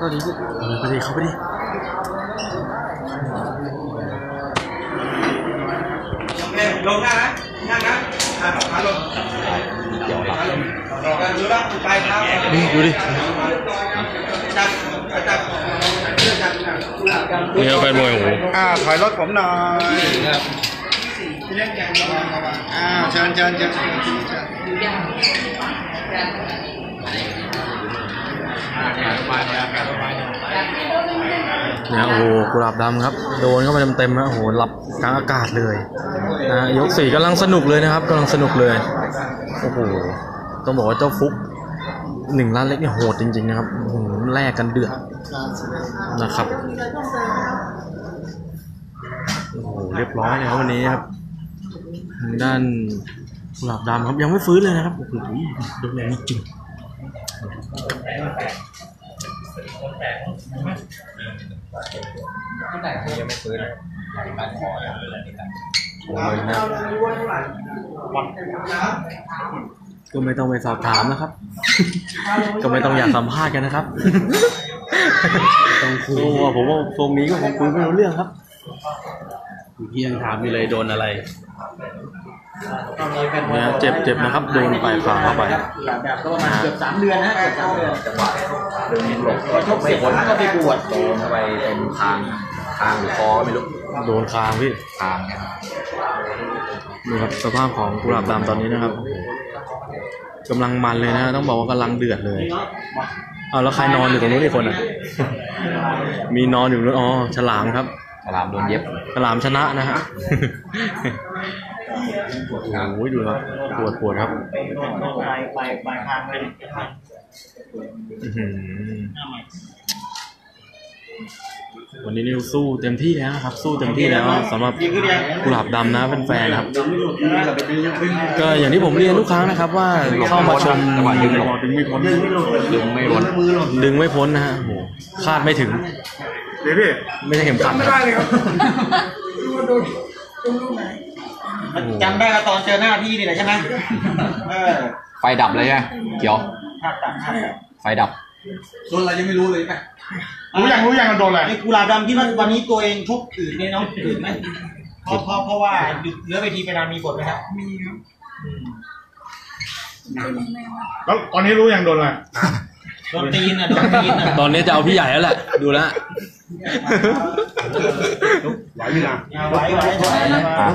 ก็ดีพี่เออไปดิเข้าไปดิลงหน้านะหน้านะอ่าขาลงขาลงรอกันดูแล้วไปเท้าดูดิจับจับจันี่เอาแฟนมวยโอ้โหอ่าถอยรถผมหน่อยอ่าเชิญเชิญเชิญ นี่ยโอ้โหกุหลาบดำครับ โดนเข้าไปเต็มๆนะโอ้โหหลับกลางอากาศเลยนะยกสี่กำลังสนุกเลยนะครับกำลังสนุกเลยโอ้โหต้องบอกว่าเจ้าฟุกหนึ่งล้านเล็กเนี่ยโหดจริงๆนะครับอื้อหือแลกกันเดือดนะครับโอ้โหเรียบร้อยเลยครับวันนี้ครับทางด้านกุหลาบดำครับยังไม่ฟื้นเลยนะครับโอ้โหโดนแรงจริง โอ้ยนะก็ไม่ต้องไปสอบถามนะครับ ก็ไม่ต้องอยากสัมภาษณ์กันนะครับ ต้องคุยว่าผมว่าทรงนี้ก็คงคุยไม่รู้เรื่องครับพี่ยังถามอยู่เลยโดนอะไรเนี่ยเจ็บเจ็บนะครับโดนปลายขาเข้าไปแบบก็ประมาณเกือบสามเดือนนะเกือบสามเดือนพอชกเสร็จก็ไปบวชโดนเข้าไปตรงคางคางหรือคอก็ไม่รู้โดนคางพี่คางเนี่ยนี่ครับสภาพของกุหลาบดำตอนนี้นะครับกำลังมันเลยนะต้องบอกว่ากำลังเดือดเลยเอาแล้วใครนอนอยู่ตรงนู้นอีกคนอะมีนอนอยู่นู้นอ๋อฉลามครับฉลามโดนเย็บฉลามชนะนะฮะ โอ้ยดูครับปวดปวดครับไปไปไปทางไปอื้อหือวันนี้นิวสู้เต็มที่แล้วนะครับ สู้เต็มที่แล้วสำหรับกุหลาบดำนะแฟนๆนะครับ ก็อย่างที่ผมเรียนทุกครั้งนะครับ ว่าเข้ามาชมจังหวะดึงหลบดึงไม่พ้นดึงไม่พ้นดึงไม่พ้นนะฮะโอ้โหคาดไม่ถึงเดี๋ยวพี่ไม่ใช่เข็มขัดนะครับ จำได้ว่าตอนเจอหน้าพี่นี่แหละใช่ไหมเออไฟดับเลยใช่ไหมเขียว ภาพตัดภาพตัดไฟดับ โดนอะไรยังไม่รู้เลยไหมรู้ยังรู้ยังมันโดนอะไร ไอ้กุหลาบดำคิดว่าวันนี้ตัวเองชกอื่นเนี่ยน้องอื่นไหมเพราะเพราะเพราะว่าหยุดเนื้อเวทีไปนานมีผลไหมครับมีครับแล้วตอนนี้รู้ยังโดนอะไร โดนตีนอะโดนตีนอะ ตอนนี้จะเอาพี่ใหญ่แล้วแหละ ดูแล้ว ไหวไหมล่ะเอาไว้ไว้ไว้อะ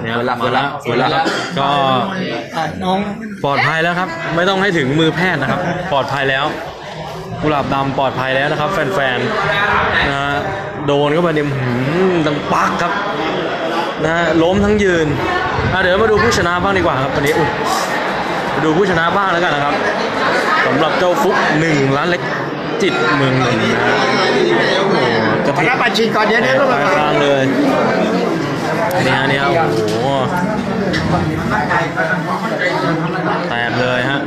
เนี่ยเปิดละมาแล้วเปิดละครับก็น้องปลอดภัยแล้วครับ ไม่ต้องให้ถึงมือแพทย์นะครับ ปลอดภัยแล้วกุหลาบดำปลอดภัยแล้วนะครับ แฟนๆนะฮะโดนเข้าไปเนี่ยหืมดังปักครับนะฮะล้มทั้งยืนเดี๋ยวมาดูผู้ชนะบ้างดีกว่าครับวันนี้อุ๊ยมาดูผู้ชนะบ้างแล้วกันนะครับสำหรับเจ้าฟุกหนึ่งล้านเล็กจิตเมืองนนท์นะฮะโอ้โกระคพริณะบบัญชีก่อนเดี๋ยวแตเดี๋ยวกต้องไปมาข้างเลยเนี่ยเนี่ยโอ้โหแตกเลยฮะ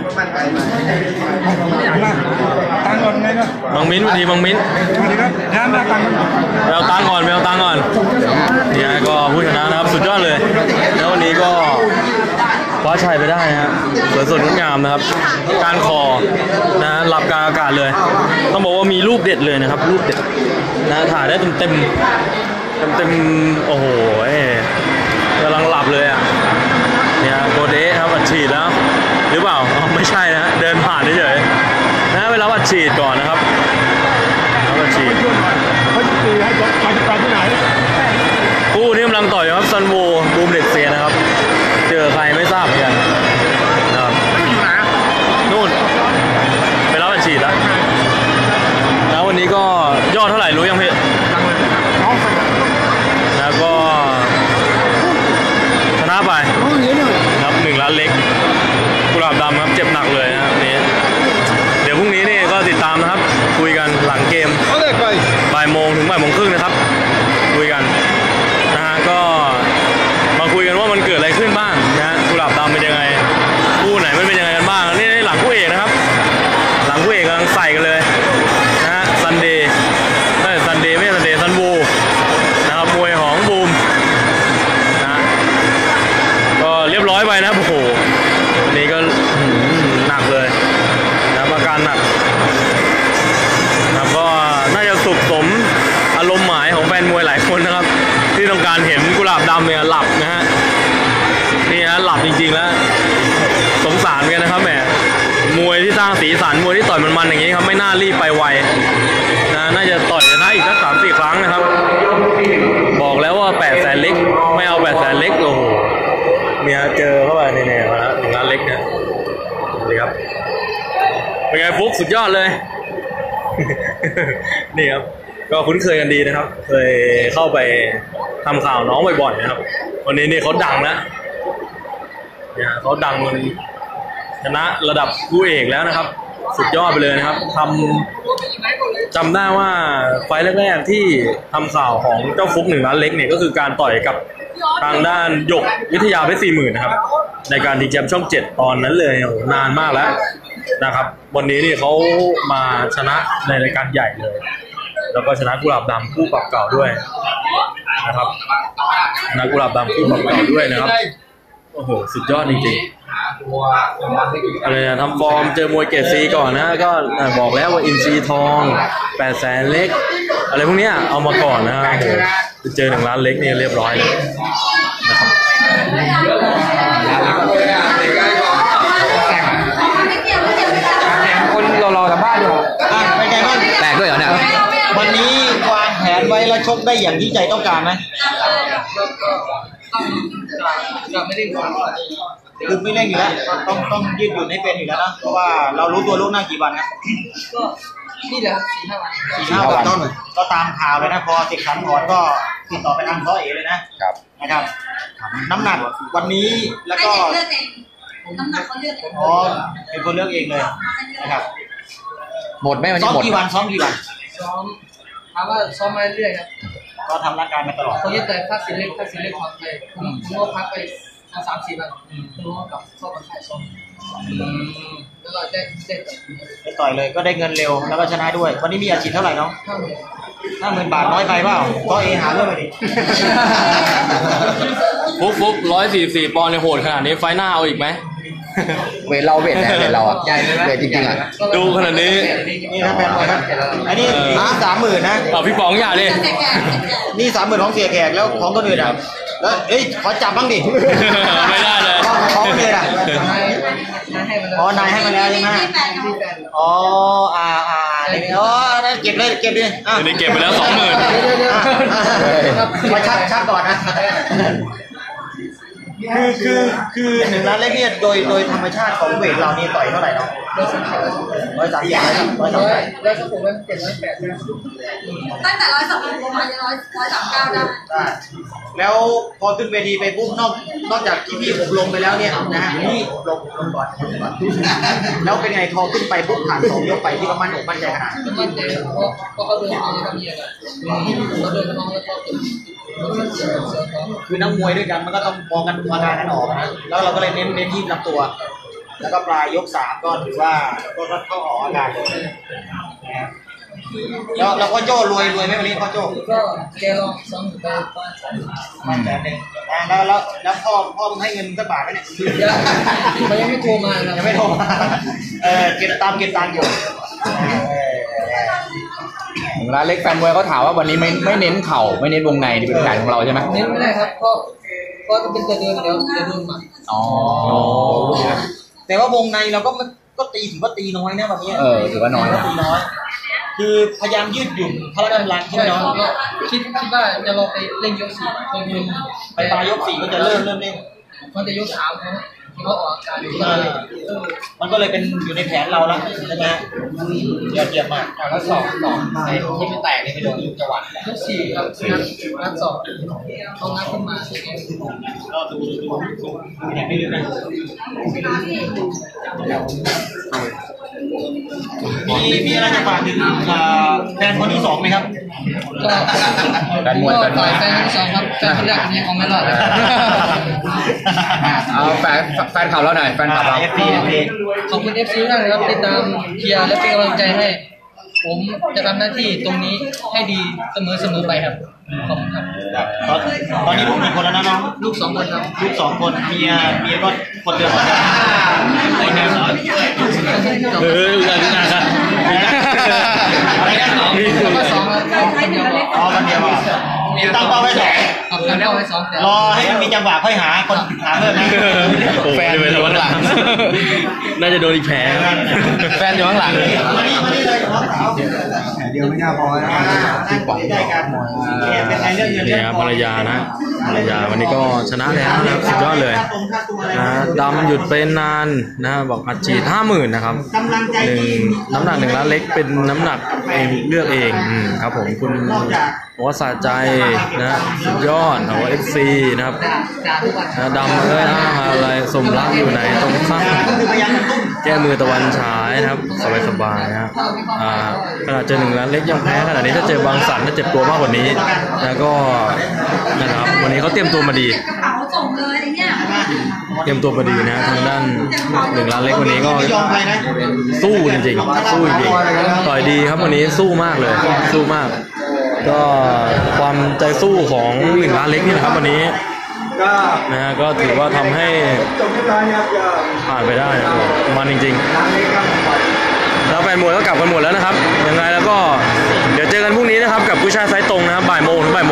ตังก่อนไงเนาะบางมิ้นสวัสดีบางมิ้นสวัสดีครับน้ำมาตังค์ไปเอาตังค์ก่อนไปเอาตังค์ก่อนเนี่ยก็ผู้ชนะนะครับสุดยอดเลยแล้ววันนี้ก็คว้าชัยไปได้นะฮะสวยสดงดงามนะครับ การคอนะฮะหลับกลางอากาศเลย ต้องบอกว่ามีรูปเด็ดเลยนะครับ รูปเด็ดนะถ่ายได้เต็มเต็มเต็มเต็มๆโอ้โหกำลังหลับเลยอะเนี่ยโกเดะครับอัดฉีดแล้ว หรือเปล่าอ๋อไม่ใช่นะฮะเดินผ่านเฉยๆนะเวลาอัดฉีดก่อนนะครับรับอัดฉีดเขาจะตีให้ไปไปที่ไหนคู่ที่กำลังต่อยอยู่ครับซันโวบูมเด็กเสียนะครับเจ อใครไม่ทราบเหมือนกันนะครับนู่นไปรับอัดฉีดแล้วแล้ววันนี้ก็ยอดเท่าไหร่รู้ยังพี่น้องไปแล้วก็ชนะไปครับหนึ่งล้านเล็กกุหลาบดำครับเจ็บหนักเลยนะครับ กันนะครับแม่มวยที่สร้างสีสันมวยที่ต่อยมันๆอย่างนี้ครับไม่น่ารีบไปไวนะน่าจะต่อยชนะอีกสักสามสี่ครั้งนะครับ บอกแล้วว่าแปดแสนเล็ก ไม่เอาแปดแสนเล็กโอ้โหเมียเจอเข้าไปเนี่ยมาแล้วถึงร้านเล็กเนี่ยนี่ครับเป็นไงฟุกสุดยอดเลย นี่ครับ ก็คุ้นเคยกันดีนะครับ เคยเข้าไปทำข่าวน้องบ่อยๆนะครับ วันนี้นี่เขาดังแล้วเนี่ยเขาดังมัน ชนะระดับคู่เอกแล้วนะครับ สุดยอดไปเลยนะครับทำจำได้ว่าไฟล์แรกๆที่ทำข่าวของเจ้าฟุกหนึ่งล้านเล็กเนี่ยก็คือการต่อยกับทางด้านหยกวิทยาเพชรสี่หมื่นนะครับ ในการดีแชมป์ช่องเจ็ดตอนนั้นเลยนานมากแล้วนะครับ วันนี้นี่เขามาชนะในรายการใหญ่เลย แล้วก็ชนะกุหลาบดำคู่ปรับเก่าด้วยนะครับชนะกุหลาบดำคู่ปรับเก่าด้วยนะครับ โอ้โห สุดยอดจริงๆอะไรนะทำฟอร์มเจอมวยเกรดซีก่อนนะ ก็อะบอกแล้วว่าอินซีทองแปดแสนเล็ก อะไรพวกเนี้ยเอามาก่อนนะโอ้โหไปเจอหนึ่งล้านเล็กเนี่ยเรียบร้อยเลยนะครับคนรอๆทำบ้านอยู่อะเป็นไงบ้างแตกด้วยเหรอเนี่ยวันนี้วางแผนไว้แล้วชกได้อย่างที่ใจต้องการไหม คือไม่เร่งอยู่แล้วต้องต้องยืดหยุ่นให้เป็นอยู่แล้วนะเพราะว่าเรารู้ตัวลูกหน้ากี่วันนะนี่แหละครับสี่ห้าวันสี่ห้าวันต้นก็ตามข่าวเลยนะพอติดขันก่อนก็ติดต่อไปทางซ้อเอเลยนะครับนะครับน้ำหนักวันนี้แล้วก็น้ำหนักเขาเลือกเองอ๋อเป็นคนเลือกเองเลยนะครับหมดไหมวันนี้อมหมกี่วันซ้อมกี่วันซ้อมถามว่าซ้อมมาเรื่อยครับ ก็ทำร่างกายมาตลอดเขายึดแต่ภาคสินเล็กภาคสินเล็กผ่อนไปผมผมก็พักไปมาสามสี่วันผมก็กลับเข้ามาถ่ายซ้อมแล้วก็ได้ได้แต่ไปต่อยเลยก็ได้เงินเร็วแล้วก็ชนะด้วย วันนี้มีอาชีพเท่าไหร่น้องห้าหมื่น ห้าหมื่นบาทน้อยไปเปล่าก็เอหาเรื่องไปดิ ฟุกฟุกร้อยสี่สี่ปอนด์ในยโหดขนาดนี้ไฟหน้าเอาอีกไหม เวทเราเวทไหนเวทเราอะเวทจริงๆอะ ดูขนาดนี้ นี่นะแฟนบอยครับอันนี้นี่สามหมื่นนะ เอาพี่ป๋องอย่าดิแก่แก่นี่สามหมื่นของเสียแขกแล้วของคนอื่นอะแล้วเอ้ยขอจับบ้างดิไม่ได้เลย ของของคนอื่นอะ นายนายให้มาแล้วอ๋อนายให้มาแล้วใช่ไหมที่แฟนเขาที่แฟนอ๋ออ่าอ่านี่อ๋อนั่นเก็บเลยเก็บดิอะอันนี้เก็บไปแล้วสองหมื่นอะอะมาชักชักก่อนนะคือคือคือหนึ่งล้านเล็กเนี่ยโดยโดยธรรมชาติของเวทเรานี่ต่อยเท่าไหร่เนาะ ร้อยสามสิบร้อยสามสิบร้อยสามร้อยสิบร้อยสามสิบร้อยเจ็ดร้อยแปดตั้งแต่ร้อยสองประมาณร้อยร้อยสามเก้าได้ได้แล้วพอขึ้นเวทีไปปุ๊บนอกนอกจากที่พี่อบรมไปแล้วเนี่ยนะฮะนี่อบรมอบรมก่อนอบรมก่อนแล้วเป็นไงพอขึ้นไปปุ๊บผ่านสองยกไปที่ประมาณอกมั่นใจขนาดก็มั่นใจเพราะเพราะเขาเดินมาทำยังไงเขาเดินมาแล้วก็ติดมันเสียเสียเขาคือนักมวยด้วยกันมันก็ต้องมองกันมองงานกันออกนะแล้วเราก็เลยเน้นเน้นที่ลำตัว แล้วก็ปลายยกสามก็ถือว่าก็เข้าออกอาการเลยนะครับแล้วแล้วก็โจ้รวยรวยไหมวันนี้พ่อโจ้ก็แกลองซ้อมไปบ้านมันแต่หนึ่งอ่าแล้วแล้วแล้วพ่อพ่อมึงให้เงินสักบาทไหมเนี่ยเขายังไม่โทรมานะยังไม่โทรมาเออเก็บตามเก็บตังค์อยู่เออร้านเล็กแฟนมวยเขาถามว่าวันนี้ไม่ไม่เน้นเข่าไม่เน้นวงในนี่เป็นแผนของเราใช่ไหมเน้นไม่ได้ครับเพราะเพราะเป็นตัวเดินแล้วจะโดนหมัดอ๋อ แต่ว่าวงในเราก็มันก็ตีถือว่าตีน้อยนะวันนี้เออถือว่าน้อยนะ ตีน้อย คือพยายามยืดหยุ่นพละกำลังที่ใช่น้องก็คิดคิดว่าจะลองไปเล่นยกสี่ไปเล่นไปปลายยกสี่ก็จะเริ่มเริ่มเล่นมันจะยกสามเขาเขาออกอาการอยู่เออมันก็เลยเป็นอยู่ในแผนเราแล้วใช่ไหมยอดเยี่ยมมากแล้วสองสองไอ้ที่ไม่แตกนี่ไม่โดนจังหวะยกสี่ครับนัดนัดสองเขานัดขึ้นมาก็ดูดูดูดูแผนไม่ลึกนะมีมีอะไรจะฝากถึงแฟนคนที่สองไหมครับก็ก็ต่อยแฟนคนที่สองครับแฟนคนแรกคนนี้เขาไม่รอด เอาแฟนแฟนข่าวเราหน่อยแฟนข่าวเรา เอฟซีเอฟซีขอบคุณเอฟซีมากเลยครับติดตามเชียร์และเป็นกำลังใจให้ ผมจะทำหน้าที่ตรงนี้ให้ดีเสมอเสมอไปครับ ขอบคุณครับ ตอนตอนนี้ลูกกี่คนแล้วนะน้องลูกสองคนครับลูกสองคนเมียเมียก็คนเดียวกันคนเดียวกันเออกันนะครับอะไรกันสองแล้วก็สองครับใช้หนึ่งเล็กอ๋อคนเดียวอะตั้งเป้าไว้สอง ครับตั้งเป้าไว้สองแต่รอให้มันมีจังหวะค่อยหาคนหาเพิ่มนะโอ้โหแฟนจะเป็นอยู่ข้างหลัง น่าจะโดนอีกแผลครับแฟนอยู่ข้างหลังมานี่มานี่เลยน้องสาวเดียวไม่น่าพอนะที่ปล่อยได้กันเป็นไงเรื่องเงินนี่ครับภรรยานะภรรยาวันนี้ก็ชนะแล้วนะครับสุดยอดเลยค่าตรงค่าตัวอะไรนะดำหยุดเป็นนานนะบอกอัดฉีดห้าหมื่นนะครับกำลังใจหนึ่งดีน้ำหนักหนึ่งล้านเล็กเป็นน้ำหนักเองเลือกเองอืมครับผมคุณบอกว่าสะใจนะสุดยอดเอาเอฟซีนะครับดำเอ้ยอะไรสมรักอยู่ไหนตรงข้างแก้มือตะวันฉายนะครับ สบายๆนะครับขนาดเจอหนึ่งล้านเล็กยังแพ้ขนาดนี้ถ้าเจอบางสันถ้าเจ็บตัวมากกว่านี้ แล้วก็นะครับวันนี้เขาเตรียมตัวมาดีเตรียมตัวมาดีนะทางด้านหนึ่งล้านเล็กวันนี้ก็สู้จริงๆสู้จริงต่อยดีครับวันนี้สู้มากเลย สู้มาก ก็ความใจสู้ของหนึ่งล้านเล็กนี่นะครับวันนี้นะฮะก็ถือว่าทำให้ผ่านไปได้มันจริงทางนี้ครับๆแล้วแฟนมวยก็กลับกันหมดแล้วนะครับยังไงแล้วก็เดี๋ยวเจอกันพรุ่งนี้นะครับกับผู้ชายไซต์ตรงนะครับบ่ายโมงถึงบ่ายโมง